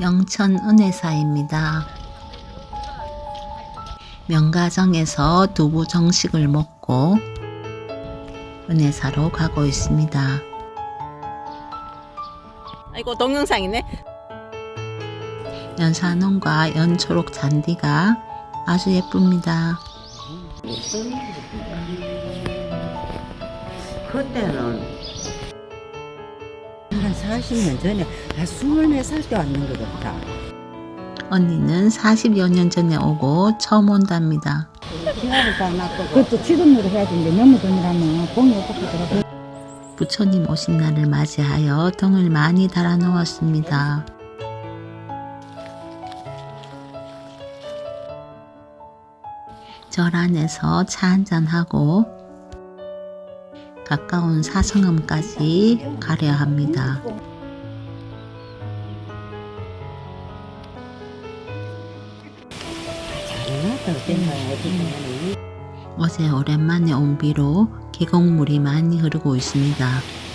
영천 은혜사입니다. 명가정에서 두부 정식을 먹고 은혜사로 가고 있습니다. 아이고 동영상이네. 연산홍과 연초록 잔디가 아주 예쁩니다. 그때는 한 40년 전에 한 24살 때 왔는 것 같다. 언니는 40여 년 전에 오고 처음 온답니다. 기합을 다 놨고 그것도 취급으로 해야 되는데 너무 돈이라면 공이 없었더라고. 부처님 오신 날을 맞이하여 등을 많이 달아 놓았습니다. 절 안에서 차 한잔하고 가까운 사성암까지 가려 합니다. 어제 오랜만에 온 비로 계곡물이 많이 흐르고 있습니다.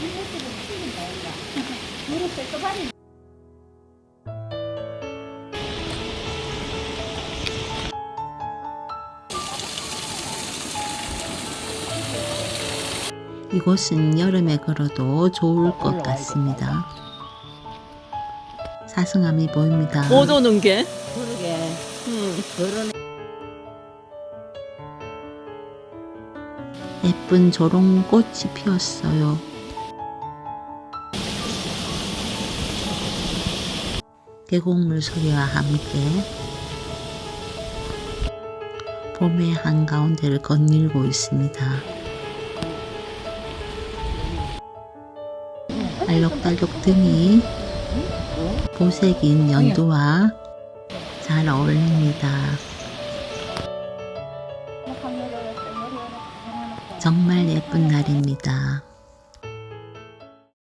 이곳은 여름에 걸어도 좋을 것 같습니다. 사승함이 보입니다. 못 오는 게. 그러게 음. 그러네 예쁜 조롱꽃이 피었어요. 계곡물 소리와 함께 봄의 한가운데를 거닐고 있습니다. 알록달록 등이 보색인 연두와 잘 어울립니다. 정말 예쁜 날입니다.